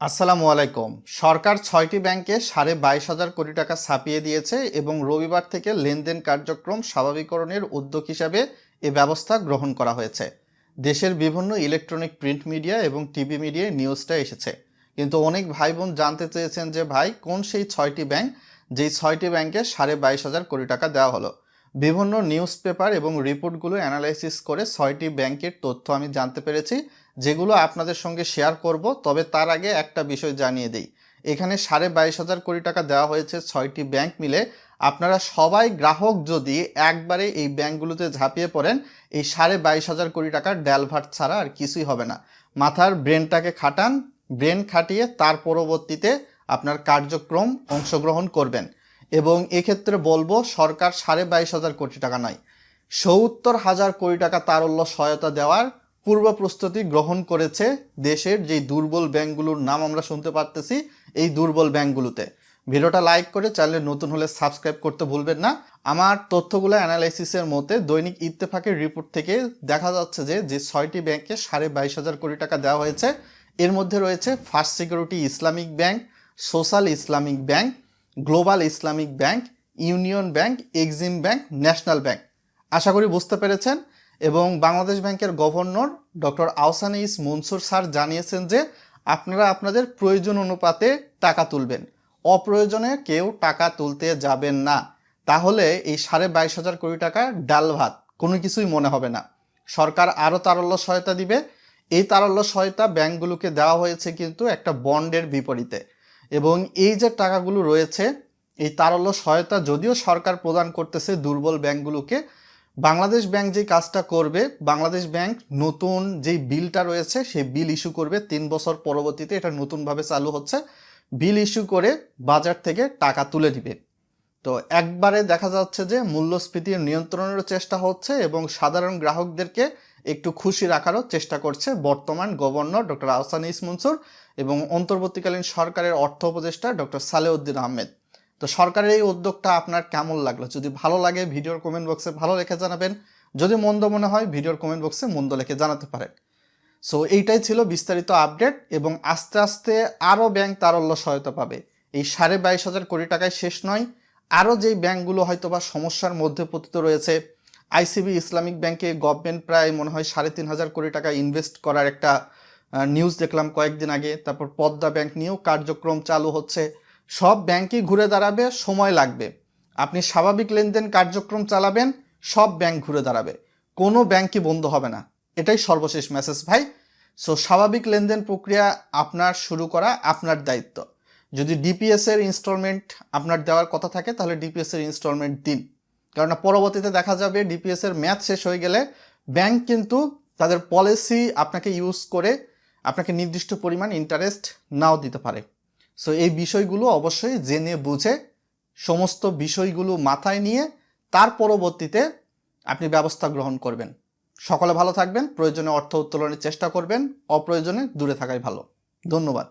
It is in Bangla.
আসসালামু আলাইকুম। সরকার ছয়টি ব্যাংকে সাড়ে বাইশ হাজার কোটি টাকা ছাপিয়ে দিয়েছে এবং রবিবার থেকে লেনদেন কার্যক্রম স্বাভাবিকরণের উদ্যোগ হিসাবে এ ব্যবস্থা গ্রহণ করা হয়েছে। দেশের বিভিন্ন ইলেকট্রনিক প্রিন্ট মিডিয়া এবং টিভি মিডিয়ায় নিউজটা এসেছে। কিন্তু অনেক ভাই বোন জানতে চেয়েছেন যে, ভাই, কোন সেই ছয়টি ব্যাংক? যেই ছয়টি ব্যাংকে সাড়ে বাইশ হাজার কোটি টাকা দেওয়া হলো। বিভিন্ন নিউজ পেপার এবং রিপোর্টগুলো অ্যানালাইসিস করে ছয়টি ব্যাংকের তথ্য আমি জানতে পেরেছি। যেগুলো আপনাদের সঙ্গে শেয়ার করব, তবে তার আগে একটা বিষয় জানিয়ে দিই। এখানে সাড়ে বাইশ হাজার কোটি টাকা দেওয়া হয়েছে ছয়টি ব্যাংক মিলে। আপনারা সবাই গ্রাহক যদি একবারে এই ব্যাংকগুলোতে ঝাঁপিয়ে পড়েন, এই সাড়ে বাইশ হাজার কোটি টাকার ড্যালভার্ট ছাড়া আর কিছুই হবে না। মাথার ব্রেনটাকে খাটান ব্রেন খাটিয়ে তার পরবর্তীতে আপনার কার্যক্রম অংশগ্রহণ করবেন। এবং এক্ষেত্রে বলব, সরকার সাড়ে বাইশ হাজার কোটি টাকা নয়, সত্তর হাজার কোটি টাকা তারল্য সহায়তা দেওয়ার পূর্ব প্রস্তুতি গ্রহণ করেছে দেশের যেই দুর্বল ব্যাংকগুলোর নাম আমরা শুনতে পারতেছি, এই দুর্বল ব্যাংকগুলোতে। ভিডিওটা লাইক করে চ্যানেলে নতুন হলে সাবস্ক্রাইব করতে ভুলবেন না। আমার তথ্যগুলো অ্যানালাইসিসের মতে দৈনিক ইত্তেফাকের রিপোর্ট থেকে দেখা যাচ্ছে যে যে ছয়টি ব্যাংকে সাড়ে বাইশ হাজার কোটি টাকা দেওয়া হয়েছে। এর মধ্যে রয়েছে First Security Islamic Bank Social Islamic Bank Global Islamic Bank Union Bank Exim Bank National Bank আশা করি বুঝতে পেরেছেন। এবং বাংলাদেশ ব্যাংকের গভর্নর ডক্টর আহসানিস মনসুর স্যার জানিয়েছেন যে আপনারা আপনাদের প্রয়োজন অনুপাতে টাকা তুলবেন। অপ্রয়োজনে কেউ টাকা তুলতে যাবেন না। তাহলে এই সাড়ে বাইশ হাজার কোটি টাকা ডাল ভাত, কোনো কিছুই মনে হবে না। সরকার আরও তারল্য সহায়তা দিবে। এই তারল্য সহায়তা ব্যাংকগুলোকে দেওয়া হয়েছে কিন্তু একটা বন্ডের বিপরীতে। এবং এই যে টাকাগুলো রয়েছে, এই তারল্য সহায়তা যদিও সরকার প্রদান করতেছে দুর্বল ব্যাংকগুলোকে বাংলাদেশ ব্যাংক যে কাজটা করবে, বাংলাদেশ ব্যাংক নতুন যেই বিলটা রয়েছে, সেই বিল ইস্যু করবে তিন বছর পরবর্তীতে। এটা নতুনভাবে চালু হচ্ছে। বিল ইস্যু করে বাজার থেকে টাকা তুলে দিবে। তো একবারে দেখা যাচ্ছে যে মূল্যস্ফীতি নিয়ন্ত্রণেরও চেষ্টা হচ্ছে এবং সাধারণ গ্রাহকদেরকে একটু খুশি রাখারও চেষ্টা করছে বর্তমান গভর্নর ডক্টর আহসান ইস ইসমনসুর এবং অন্তর্বর্তীকালীন সরকারের অর্থ উপদেষ্টা ডক্টর সালেউদ্দিন আহমেদ। তো সরকারের এই উদ্যোগটা আপনার কেমন লাগল? যদি ভালো লাগে ভিডিওর কমেন্ট বক্সে ভালো লেখে জানাবেন। যদি মন্দ মনে হয়, ভিডিওর কমেন্ট বক্সে মন্দ লেখে জানাতে পারেন। সো এইটাই ছিল বিস্তারিত আপডেট এবং আস্তে আস্তে আরও ব্যাংক তারল্য সহায়তা পাবে। এই সাড়ে বাইশ হাজার কোটি টাকায় শেষ নয়। আরও যেই ব্যাংকগুলো হয়তো বা সমস্যার মধ্যে পতিত রয়েছে আইসিবি ইসলামিক ব্যাংকে গভর্নমেন্ট প্রায় মনে হয় সাড়ে তিন হাজার কোটি টাকা ইনভেস্ট করার একটা নিউজ দেখলাম কয়েকদিন আগে। তারপর পদ্মা ব্যাংক নিয়েও কার্যক্রম চালু হচ্ছে। সব ব্যাংকই ঘুরে দাঁড়াবে, সময় লাগবে। আপনি স্বাভাবিক লেনদেন কার্যক্রম চালাবেন, সব ব্যাংক ঘুরে দাঁড়াবে। কোনো ব্যাংকই বন্ধ হবে না। এটাই সর্বশেষ মেসেজ ভাই। সো স্বাভাবিক লেনদেন প্রক্রিয়া আপনার শুরু করা আপনার দায়িত্ব। যদি ডিপিএস এর ইনস্টলমেন্ট আপনার দেওয়ার কথা থাকে, তাহলে ডিপিএস এর ইনস্টলমেন্ট দিন। কারণ পরবর্তীতে দেখা যাবে ডিপিএস এর ম্যাচ শেষ হয়ে গেলে ব্যাংক কিন্তু তাদের পলিসি আপনাকে ইউজ করে আপনাকে নির্দিষ্ট পরিমাণ ইন্টারেস্ট নাও দিতে পারে। সো এই বিষয়গুলো অবশ্যই জেনে বুঝে সমস্ত বিষয়গুলো মাথায় নিয়ে তার পরবর্তীতে আপনি ব্যবস্থা গ্রহণ করবেন। সকলে ভালো থাকবেন, প্রয়োজনে অর্থ উত্তোলনের চেষ্টা করবেন, অপ্রয়োজনে দূরে থাকাই ভালো। ধন্যবাদ।